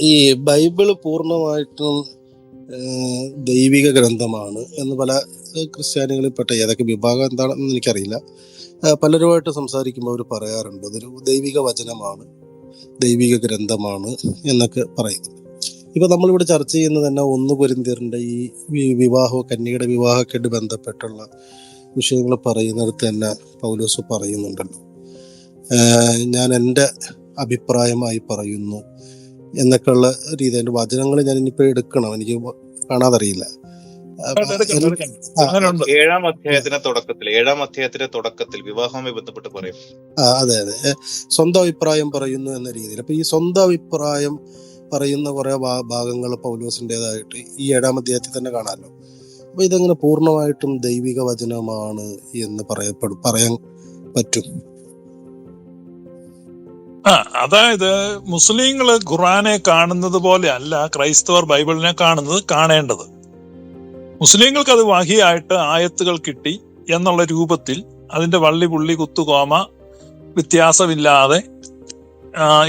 ഈ ബൈബിൾ പൂർണമായിട്ടും ദൈവിക ഗ്രന്ഥമാണ് എന്ന് പല ക്രിസ്ത്യാനികളിൽ ക്രിസ്ത്യാനികളിൽപ്പെട്ട ഏതൊക്കെ വിഭാഗം എന്താണെന്ന് എനിക്കറിയില്ല. പലരുമായിട്ട് സംസാരിക്കുമ്പോൾ അവർ പറയാറുണ്ട് അതൊരു ദൈവിക വചനമാണ് ദൈവിക ഗ്രന്ഥമാണ് എന്നൊക്കെ പറയുന്നത്. ഇപ്പൊ നമ്മളിവിടെ ചർച്ച ചെയ്യുന്നത് തന്നെ ഒന്ന് പൊരിന്തിയറിന്റെ ഈ വിവാഹ കന്യയുടെ വിവാഹമായിട്ട് ബന്ധപ്പെട്ടുള്ള വിഷയങ്ങൾ പറയുന്നിടത്ത് തന്നെ പൗലോസ് പറയുന്നുണ്ടല്ലോ. ഞാൻ എന്റെ അഭിപ്രായമായി പറയുന്നു എന്നൊക്കെയുള്ള രീതി അതിന്റെ വചനങ്ങൾ ഞാൻ ഇനിയിപ്പോ എടുക്കണം. എനിക്ക് കാണാതറിയില്ല. ഏഴാം അധ്യായത്തിന്റെ തുടക്കത്തിൽ ഏഴാം അധ്യായത്തിന്റെ തുടക്കത്തിൽ വിവാഹവുമായി ബന്ധപ്പെട്ട് പറയും. ആ, അതെ അതെ. സ്വന്തം അഭിപ്രായം പറയുന്നു എന്ന രീതിയിൽ. അപ്പൊ ഈ സ്വന്തം അഭിപ്രായം പറയുന്ന കുറെ ഭാഗങ്ങൾ പൗലോസിന്റെതായിട്ട് ഈ ഏഴാം അധ്യായത്തിൽ തന്നെ കാണാമല്ലോ. അപ്പൊ ഇതെങ്ങനെ പൂർണമായിട്ടും ദൈവിക വചനമാണ് എന്ന് പറയപ്പെടും പറയാൻ പറ്റും. ആ അതായത് മുസ്ലിങ്ങൾ ഖുറാനെ കാണുന്നത് പോലെ അല്ല ക്രൈസ്തവർ ബൈബിളിനെ കാണുന്നത് കാണേണ്ടത്. മുസ്ലിങ്ങൾക്ക് അത് വഹിയായിട്ട് ആയത്തുകൾ കിട്ടി എന്നുള്ള രൂപത്തിൽ അതിന്റെ വള്ളി പുള്ളി കുത്തുകോമ വ്യത്യാസമില്ലാതെ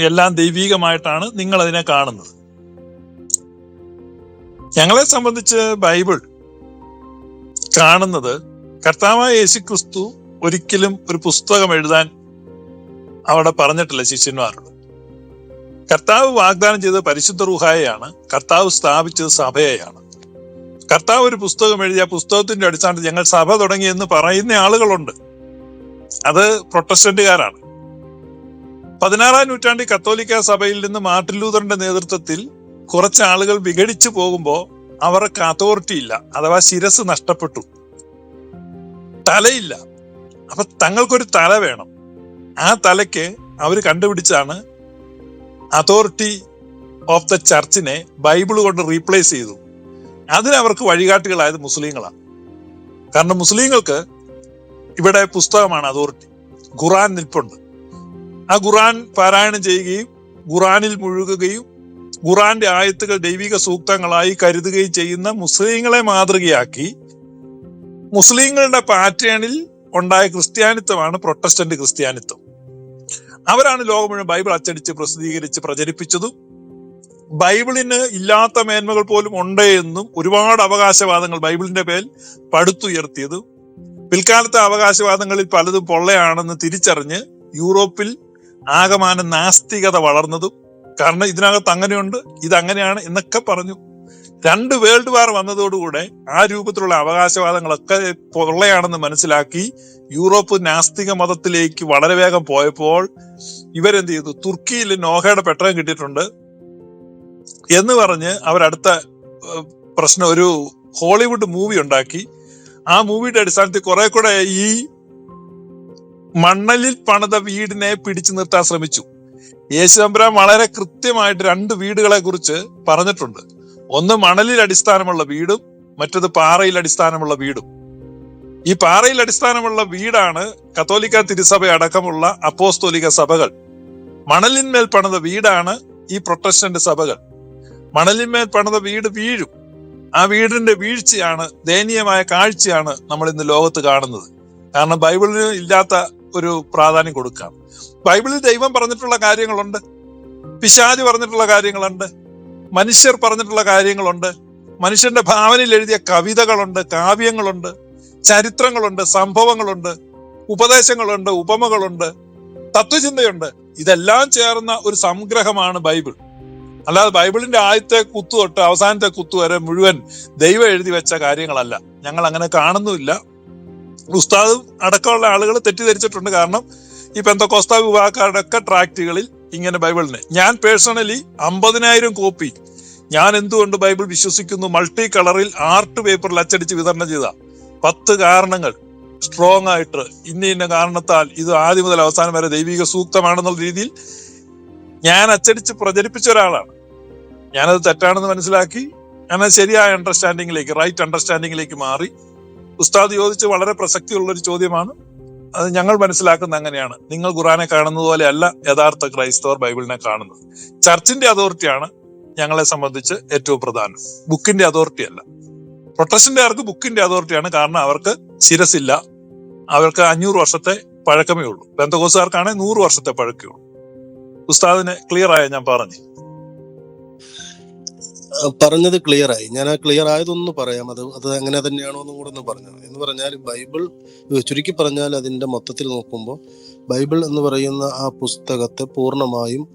എല്ലാം ദൈവീകമായിട്ടാണ് നിങ്ങൾ അതിനെ കാണുന്നത്. ഞങ്ങളെ സംബന്ധിച്ച് ബൈബിൾ കാണുന്നത് കർത്താവായ യേശു ക്രിസ്തു ഒരിക്കലും ഒരു പുസ്തകം എഴുതാൻ അവിടെ പറഞ്ഞിട്ടില്ല ശിഷ്യന്മാരോട്. കർത്താവ് വാഗ്ദാനം ചെയ്തത് പരിശുദ്ധ റുഹായയാണ്. കർത്താവ് സ്ഥാപിച്ചത് സഭയെയാണ്. കർത്താവ് ഒരു പുസ്തകം എഴുതിയ പുസ്തകത്തിന്റെ അടിസ്ഥാനത്തിൽ ഞങ്ങൾ സഭ തുടങ്ങി എന്ന് പറയുന്ന ആളുകളുണ്ട്. അത് പ്രൊട്ടസ്റ്റന്റുകാരാണ്. പതിനാറാം നൂറ്റാണ്ടി കത്തോലിക്ക സഭയിൽ നിന്ന് മാർട്ടിൻ ലൂതറിന്റെ നേതൃത്വത്തിൽ കുറച്ച് ആളുകൾ വിഘടിച്ചു പോകുമ്പോൾ അവർക്ക് അതോറിറ്റി ഇല്ല അഥവാ ശിരസ് നഷ്ടപ്പെട്ടു. തലയില്ല. അപ്പൊ തങ്ങൾക്കൊരു തല വേണം. ആ തലയ്ക്ക് അവർ കണ്ടുപിടിച്ചാണ് അതോറിറ്റി ഓഫ് ദ ചർച്ചിനെ ബൈബിൾ കൊണ്ട് റീപ്ലേസ് ചെയ്തു. അതിനവർക്ക് വഴികാട്ടികളായത് മുസ്ലിങ്ങളാണ്. കാരണം മുസ്ലിങ്ങൾക്ക് ഇവിടെ പുസ്തകമാണ് അതോറിറ്റി ഖുറാൻ നിൽപ്പുണ്ട്. ആ ഖുറാൻ പാരായണം ചെയ്യുകയും ഖുറാനിൽ മുഴുകുകയും ഖുറാന്റെ ആയത്തുകൾ ദൈവിക സൂക്തങ്ങളായി കരുതുകയും ചെയ്യുന്ന മുസ്ലിങ്ങളെ മാതൃകയാക്കി മുസ്ലിങ്ങളുടെ പാറ്റേണിൽ ഉണ്ടായ ക്രിസ്ത്യാനിത്വമാണ് പ്രൊട്ടസ്റ്റന്റ് ക്രിസ്ത്യാനിത്വം. അവരാണ് ലോകം മുഴുവൻ ബൈബിൾ അച്ചടിച്ച് പ്രസിദ്ധീകരിച്ച് പ്രചരിപ്പിച്ചതും. ബൈബിളിന് ഇല്ലാത്ത മേന്മകൾ പോലും ഉണ്ട് എന്നും ഒരുപാട് അവകാശവാദങ്ങൾ ബൈബിളിന്റെ പേരിൽ പടുത്തുയർത്തിയതും. പിൽക്കാലത്തെ അവകാശവാദങ്ങളിൽ പലതും പൊള്ളയാണെന്ന് തിരിച്ചറിഞ്ഞ് യൂറോപ്പിൽ ആകമാന നാസ്തികത വളർന്നതും. കാരണം ഇതിനകത്ത് അങ്ങനെയുണ്ട് ഇതങ്ങനെയാണ് എന്നൊക്കെ പറഞ്ഞു. രണ്ട് വേൾഡ് വാർ വന്നതോടുകൂടെ ആ രൂപത്തിലുള്ള അവകാശവാദങ്ങളൊക്കെ പൊള്ളയാണെന്ന് മനസ്സിലാക്കി യൂറോപ്പ് നാസ്തിക മതത്തിലേക്ക് വളരെ വേഗം പോയപ്പോൾ ഇവരെന്ത് ചെയ്തു? തുർക്കിയിൽ നോഹയുടെ പെട്ടകം കിട്ടിയിട്ടുണ്ട് എന്ന് പറഞ്ഞ് അവരടുത്ത പ്രശ്നം ഒരു ഹോളിവുഡ് മൂവി ഉണ്ടാക്കി. ആ മൂവിയുടെ അടിസ്ഥാനത്തിൽ കുറെ കൂടെ ഈ മണ്ണലിൽ പണിത വീടിനെ പിടിച്ചു നിർത്താൻ ശ്രമിച്ചു. യേശുദമ്പുരാൻ വളരെ കൃത്യമായിട്ട് രണ്ട് വീടുകളെ കുറിച്ച് പറഞ്ഞിട്ടുണ്ട്. ഒന്ന് മണലിൽ അടിസ്ഥാനമുള്ള വീടും മറ്റത് പാറയിൽ അടിസ്ഥാനമുള്ള വീടും. ഈ പാറയിൽ അടിസ്ഥാനമുള്ള വീടാണ് കത്തോലിക്ക തിരുസഭ അടക്കമുള്ള അപ്പോസ്തോലിക സഭകൾ. മണലിന്മേൽ പണിത വീടാണ് ഈ പ്രൊട്ടസ്റ്റന്റ് സഭകൾ. മണലിന്മേൽ പണിത വീട് വീഴും. ആ വീടിന്റെ വീഴ്ചയാണ് ദയനീയമായ കാഴ്ചയാണ് നമ്മൾ ഇന്ന് ലോകത്ത് കാണുന്നത്. കാരണം ബൈബിളിന് ഇല്ലാത്ത ഒരു പ്രാധാന്യം കൊടുക്കാം ബൈബിളിൽ ദൈവം പറഞ്ഞിട്ടുള്ള കാര്യങ്ങളുണ്ട്. പിശാജ് പറഞ്ഞിട്ടുള്ള കാര്യങ്ങളുണ്ട്. മനുഷ്യർ പറഞ്ഞിട്ടുള്ള കാര്യങ്ങളുണ്ട്. മനുഷ്യന്റെ ഭാവനയിൽ എഴുതിയ കവിതകളുണ്ട് കാവ്യങ്ങളുണ്ട് ചരിത്രങ്ങളുണ്ട് സംഭവങ്ങളുണ്ട് ഉപദേശങ്ങളുണ്ട് ഉപമകളുണ്ട് തത്വചിന്തയുണ്ട്. ഇതെല്ലാം ചേർന്ന ഒരു സംഗ്രഹമാണ് ബൈബിൾ. അല്ലാതെ ബൈബിളിന്റെ ആദ്യത്തെ കുത്തു തൊട്ട് അവസാനത്തെ കുത്തു വരെ മുഴുവൻ ദൈവം എഴുതി വെച്ച കാര്യങ്ങളല്ല. ഞങ്ങൾ അങ്ങനെ കാണുന്നുമില്ല. ഉസ്താദും അടക്കമുള്ള ആളുകൾ തെറ്റിദ്ധരിച്ചിട്ടുണ്ട്. കാരണം ഈ പെന്തക്കോസ്ത വിഭാഗക്കാരുടെ ഒക്കെ ട്രാക്റ്റുകളിൽ ഇങ്ങനെ ബൈബിളിനെ. ഞാൻ പേഴ്സണലി അമ്പതിനായിരം കോപ്പി. ഞാൻ എന്തുകൊണ്ട് ബൈബിൾ വിശ്വസിക്കുന്നു? മൾട്ടി കളറിൽ ആർട്ട് പേപ്പറിൽ അച്ചടിച്ച് വിതരണം ചെയ്ത പത്ത് കാരണങ്ങൾ സ്ട്രോങ് ആയിട്ട് ഇന്ന ഇന്ന കാരണത്താൽ ഇത് ആദ്യം മുതൽ അവസാനം വരെ ദൈവിക സൂക്തമാണെന്നുള്ള രീതിയിൽ ഞാൻ അച്ചടിച്ച് പ്രചരിപ്പിച്ച ഒരാളാണ്. ഞാനത് തെറ്റാണെന്ന് മനസ്സിലാക്കി. ഞാൻ ശരിയായ അണ്ടർസ്റ്റാൻഡിങ്ങിലേക്ക് റൈറ്റ് അണ്ടർസ്റ്റാൻഡിങ്ങിലേക്ക് മാറി. ഉസ്താദ് ചോദിച്ച് വളരെ പ്രസക്തിയുള്ള ഒരു ചോദ്യമാണ്. അത് ഞങ്ങൾ മനസ്സിലാക്കുന്ന അങ്ങനെയാണ്. നിങ്ങൾ ഖുറാനെ കാണുന്നത് പോലെ അല്ല യഥാർത്ഥ ക്രൈസ്തവർ ബൈബിളിനെ കാണുന്നത്. ചർച്ചിന്റെ അതോറിറ്റിയാണ് ഞങ്ങളെ സംബന്ധിച്ച് ഏറ്റവും പ്രധാനം. ബുക്കിന്റെ അതോറിറ്റി അല്ല. പ്രൊട്ടസ്റ്റന്റുകാർക്ക് ബുക്കിന്റെ അതോറിറ്റിയാണ് കാരണം അവർക്ക് ശിരസില്ല അവർക്ക് അഞ്ഞൂറ് വർഷത്തെ പഴക്കമേ ഉള്ളൂ. ബന്ധകോസുകാർക്കാണെങ്കിൽ നൂറ് വർഷത്തെ പഴക്കമേ ഉള്ളൂ. ഉസ്താദിന് ക്ലിയർ ആയ ഞാൻ പറഞ്ഞു. പറഞ്ഞത് ക്ലിയർ ആയി. ഞാൻ ആ ക്ലിയർ ആയതൊന്ന് പറയാം. അത് അത് അങ്ങനെ തന്നെയാണോ എന്നും കൂടെ ഒന്ന് പറഞ്ഞത് എന്ന് പറഞ്ഞാൽ ബൈബിൾ ചുരുക്കി പറഞ്ഞാൽ അതിന്റെ മൊത്തത്തിൽ നോക്കുമ്പോൾ ബൈബിൾ എന്ന് പറയുന്ന ആ പുസ്തകത്തെ പൂർണമായും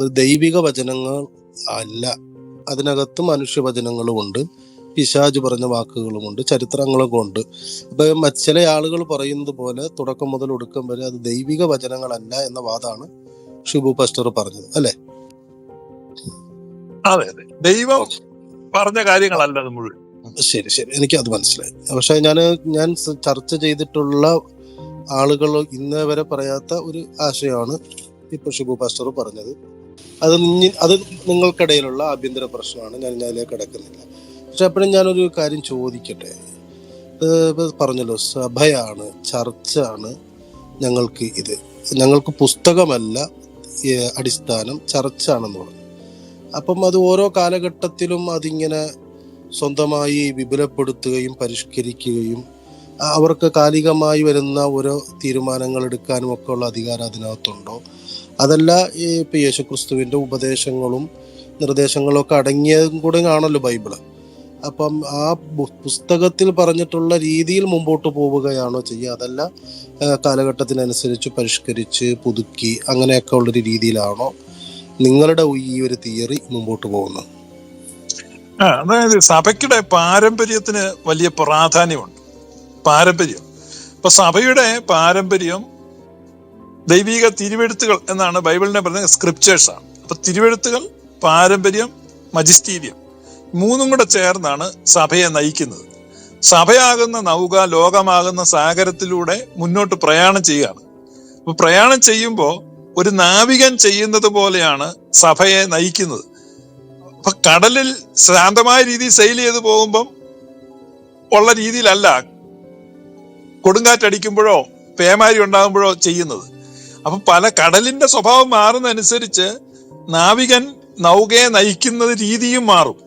ഒരു ദൈവിക വചനങ്ങൾ അല്ല. അതിനകത്ത് മനുഷ്യവചനങ്ങളുമുണ്ട് പിശാജ് പറഞ്ഞ വാക്കുകളുമുണ്ട് ചരിത്രങ്ങളൊക്കെ ഉണ്ട്. അപ്പൊ ചില ആളുകൾ പറയുന്നത് പോലെ തുടക്കം മുതൽ ഒടുക്കം വരെ അത് ദൈവിക വചനങ്ങളല്ല എന്ന വാദമാണ് ഷിബു പസ്റ്റർ പറഞ്ഞത്. അല്ലെ? അതെ അതെ. ദൈവം പറഞ്ഞ കാര്യങ്ങളല്ല അത് മുഴുവൻ. ശരി ശരി. എനിക്ക് അത് മനസ്സിലായി. പക്ഷെ ഞാൻ ഞാൻ ചർച്ച ചെയ്തിട്ടുള്ള ആളുകൾ ഇന്നേ വരെ പറയാത്ത ഒരു ആശയമാണ് ഇപ്പൊ ഷിബു പാസ്റ്റർ പറഞ്ഞത്. അത് അത് നിങ്ങൾക്കിടയിലുള്ള ആഭ്യന്തര പ്രശ്നമാണ്. ഞാൻ അതിലേക്ക് കിടക്കുന്നില്ല. പക്ഷെ അപ്പോഴും ഞാനൊരു കാര്യം ചോദിക്കട്ടെ? പറഞ്ഞല്ലോ സഭയാണ് ചർച്ചാണ് ഞങ്ങൾക്ക് ഇത്. ഞങ്ങൾക്ക് പുസ്തകമല്ല അടിസ്ഥാനം ചർച്ചാണെന്ന് പറഞ്ഞു. അപ്പം അത് ഓരോ കാലഘട്ടത്തിലും അതിങ്ങനെ സ്വന്തമായി വിപുലപ്പെടുത്തുകയും പരിഷ്കരിക്കുകയും അവർക്ക് കാലികമായി വരുന്ന ഓരോ തീരുമാനങ്ങൾ എടുക്കാനും ഒക്കെ ഉള്ള അധികാരം അതിനകത്തുണ്ടോ? അതല്ല ഈ യേശുക്രിസ്തുവിന്റെ ഉപദേശങ്ങളും നിർദ്ദേശങ്ങളും ഒക്കെ അടങ്ങിയതും കൂടെ ആണല്ലോ ബൈബിൾ. അപ്പം ആ പുസ്തകത്തിൽ പറഞ്ഞിട്ടുള്ള രീതിയിൽ മുമ്പോട്ട് പോവുകയാണോ ചെയ്യുക? അതല്ല കാലഘട്ടത്തിനനുസരിച്ച് പരിഷ്കരിച്ച് പുതുക്കി അങ്ങനെയൊക്കെ ഉള്ളൊരു രീതിയിലാണോ? നിങ്ങളുടെ ഈ ഒരു തിയറി മുമ്പോട്ട് പോകുന്നത് അതായത് സഭയ്ക്കുടെ പാരമ്പര്യത്തിന് വലിയ പ്രാധാന്യമുണ്ട്. പാരമ്പര്യം. ഇപ്പൊ സഭയുടെ പാരമ്പര്യം ദൈവിക തിരുവെഴുത്തുകൾ എന്നാണ് ബൈബിളിനെ പറയുന്നത് സ്ക്രിപ്റ്റേഴ്സ് ആണ്. അപ്പൊ തിരുവെഴുത്തുകൾ പാരമ്പര്യം മജിസ്റ്റീരിയം മൂന്നും കൂടെ ചേർന്നാണ് സഭയെ നയിക്കുന്നത്. സഭയാകുന്ന നൗക ലോകമാകുന്ന സാഗരത്തിലൂടെ മുന്നോട്ട് പ്രയാണം ചെയ്യുകയാണ്. അപ്പൊ പ്രയാണം ചെയ്യുമ്പോൾ ഒരു നാവികൻ ചെയ്യുന്നത് പോലെയാണ് സഭയെ നയിക്കുന്നത്. അപ്പൊ കടലിൽ ശാന്തമായ രീതിയിൽ സെയിൽ ചെയ്ത് പോകുമ്പം ഉള്ള രീതിയിലല്ല കൊടുങ്കാറ്റടിക്കുമ്പോഴോ പേമാരി ഉണ്ടാകുമ്പോഴോ ചെയ്യുന്നത്. അപ്പൊ പല കടലിന്റെ സ്വഭാവം മാറുന്നതനുസരിച്ച് നാവികൻ നൗകയെ നയിക്കുന്ന രീതിയും മാറും.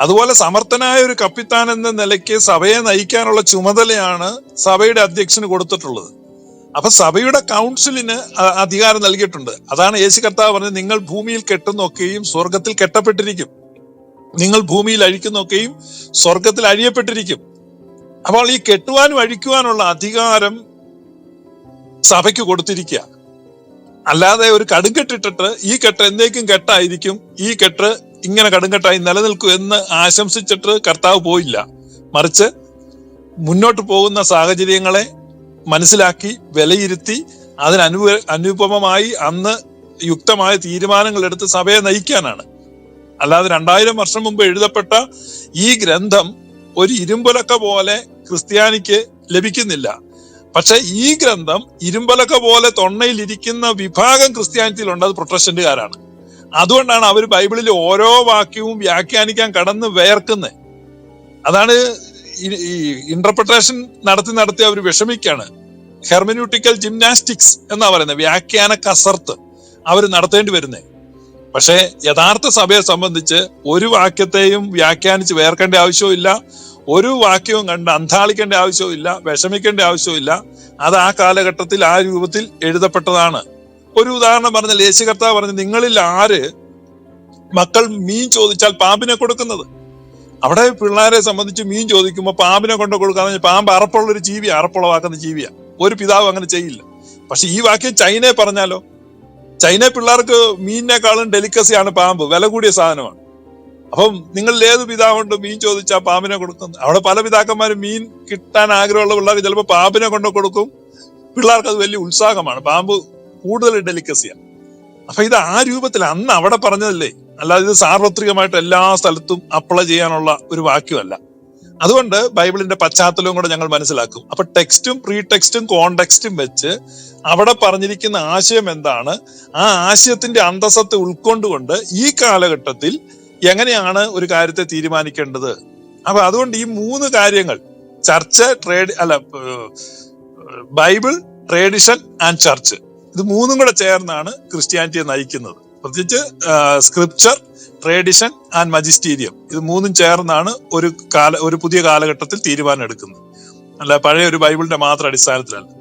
അതുപോലെ സമർത്ഥനായ ഒരു കപ്പിത്താൻ എന്ന നിലയ്ക്ക് സഭയെ നയിക്കാനുള്ള ചുമതലയാണ് സഭയുടെ അധ്യക്ഷന് കൊടുത്തിട്ടുള്ളത്. അപ്പൊ സഭയുടെ കൗൺസിലിന് അധികാരം നൽകിയിട്ടുണ്ട്. അതാണ് യേശു കർത്താവ് പറഞ്ഞത് നിങ്ങൾ ഭൂമിയിൽ കെട്ടുന്നൊക്കെയും സ്വർഗത്തിൽ കെട്ടപ്പെട്ടിരിക്കും. നിങ്ങൾ ഭൂമിയിൽ അഴിക്കുന്നൊക്കെയും സ്വർഗത്തിൽ അഴിയപ്പെട്ടിരിക്കും. അപ്പോൾ ഈ കെട്ടുവാനും അഴിക്കുവാനുള്ള അധികാരം സഭയ്ക്ക് കൊടുത്തിരിക്കുക. അല്ലാതെ ഒരു കടുങ്കെട്ടിട്ടിട്ട് ഈ കെട്ട് എന്നേക്കും കെട്ടായിരിക്കും ഈ കെട്ട് ഇങ്ങനെ കടുങ്കെട്ടായി നിലനിൽക്കും എന്ന് ആശംസിച്ചിട്ട് കർത്താവ് പോയില്ല. മറിച്ച് മുന്നോട്ട് പോകുന്ന സാഹചര്യങ്ങളെ മനസ്സിലാക്കി വിലയിരുത്തി അതിനനു അനുപമമായി അന്ന് യുക്തമായ തീരുമാനങ്ങൾ എടുത്ത് സഭയെ നയിക്കാനാണ്. അല്ലാതെ രണ്ടായിരം വർഷം മുമ്പ് എഴുതപ്പെട്ട ഈ ഗ്രന്ഥം ഒരു ഇരുമ്പലക്ക പോലെ ക്രിസ്ത്യാനിക്ക് ലഭിക്കുന്നില്ല. പക്ഷെ ഈ ഗ്രന്ഥം ഇരുമ്പലക്ക പോലെ തൊണ്ണയിൽ ഇരിക്കുന്ന വിഭാഗം ക്രിസ്ത്യാനിറ്റിയിലുണ്ട് അത് പ്രൊട്ടസ്റ്റന്റുകാരാണ്. അതുകൊണ്ടാണ് അവർ ബൈബിളിൽ ഓരോ വാക്യവും വ്യാഖ്യാനിക്കാൻ കടന്ന് വേർക്കുന്നത് അതാണ് ഈ- ഇന്റർപ്രിട്ടേഷൻ നടത്തി നടത്തി അവർ വിഷമിക്കുകയാണ് ഹെർമന്യൂട്ടിക്കൽ ജിംനാസ്റ്റിക്സ് എന്നാ പറയുന്നത്. വ്യാഖ്യാന കസർത്ത് അവർ നടത്തേണ്ടി വരുന്നേ. പക്ഷേ യഥാർത്ഥ സഭയെ സംബന്ധിച്ച് ഒരു വാക്യത്തെയും വ്യാഖ്യാനിച്ച് വേർക്കേണ്ട ആവശ്യമില്ല ഒരു വാക്യവും കണ്ട് അന്താളിക്കേണ്ട ആവശ്യമില്ല വിഷമിക്കേണ്ട ആവശ്യമില്ല അത് ആ കാലഘട്ടത്തിൽ ആ രൂപത്തിൽ എഴുതപ്പെട്ടതാണ്. ഒരു ഉദാഹരണം പറഞ്ഞാൽ യേശു കർത്താവ് പറഞ്ഞു നിങ്ങളിൽ ആര് മക്കൾ മീൻ ചോദിച്ചാൽ പാമ്പിനെ കൊടുക്കുന്നത്? അവിടെ പിള്ളേരെ സംബന്ധിച്ച് മീൻ ചോദിക്കുമ്പോൾ പാമ്പിനെ കൊണ്ട് കൊടുക്കാന്ന് പാമ്പ് അറപ്പുള്ള ഒരു ജീവിയാ അറപ്പുളവാക്കുന്ന ജീവിയാ. ഒരു പിതാവ് അങ്ങനെ ചെയ്യില്ല. പക്ഷെ ഈ വാക്യം ചൈനയെ പറഞ്ഞാലോ? ചൈന പിള്ളേർക്ക് മീനിനേക്കാളും ഡെലിക്കസിയാണ് പാമ്പ് വില കൂടിയ സാധനമാണ്. അപ്പം നിങ്ങളിൽ ഏത് പിതാവുണ്ട് മീൻ ചോദിച്ചാൽ പാമ്പിനെ കൊടുക്കുന്നു അവിടെ പല പിതാക്കന്മാരും മീൻ കിട്ടാൻ ആഗ്രഹമുള്ള പിള്ളേർക്ക് ചിലപ്പോൾ പാമ്പിനെ കൊണ്ട് കൊടുക്കും. പിള്ളേർക്ക് അത് വലിയ ഉത്സാഹമാണ്. പാമ്പ് കൂടുതൽ ഡെലിക്കസിയാണ് അപ്പൊ ഇത് ആ രൂപത്തിൽ അന്ന് അവിടെ പറഞ്ഞതല്ലേ? അല്ലാതെ ഇത് സാർവത്രികമായിട്ട് എല്ലാ സ്ഥലത്തും അപ്ലൈ ചെയ്യാനുള്ള ഒരു വാക്യമല്ല. അതുകൊണ്ട് ബൈബിളിന്റെ പശ്ചാത്തലവും കൂടെ ഞങ്ങൾ മനസ്സിലാക്കും. അപ്പൊ ടെക്സ്റ്റും പ്രീ ടെക്സ്റ്റും കോണ്ടെക്സ്റ്റും വെച്ച് അവിടെ പറഞ്ഞിരിക്കുന്ന ആശയം എന്താണ്? ആ ആശയത്തിന്റെ അന്തസ്സത്തെ ഉൾക്കൊണ്ടുകൊണ്ട് ഈ കാലഘട്ടത്തിൽ എങ്ങനെയാണ് ഒരു കാര്യത്തെ തീരുമാനിക്കേണ്ടത്? അപ്പൊ അതുകൊണ്ട് ഈ മൂന്ന് കാര്യങ്ങൾ ചർച്ച് ട്രേഡ് അല്ല ബൈബിൾ ട്രേഡിഷൻ ആൻഡ് ചർച്ച് ഇത് മൂന്നും കൂടെ ചേർന്നാണ് ക്രിസ്ത്യാനിറ്റിയെ നയിക്കുന്നത്. പ്രത്യേകിച്ച് സ്ക്രിപ്ചർ ട്രേഡിഷൻ ആൻഡ് മജിസ്റ്റീരിയം ഇത് മൂന്നും ചേർന്നാണ് ഒരു കാല ഒരു പുതിയ കാലഘട്ടത്തിൽ തീരുമാനം എടുക്കുന്നത് അല്ല പഴയ ഒരു ബൈബിളിന്റെ മാത്രം അടിസ്ഥാനത്തിലല്ല.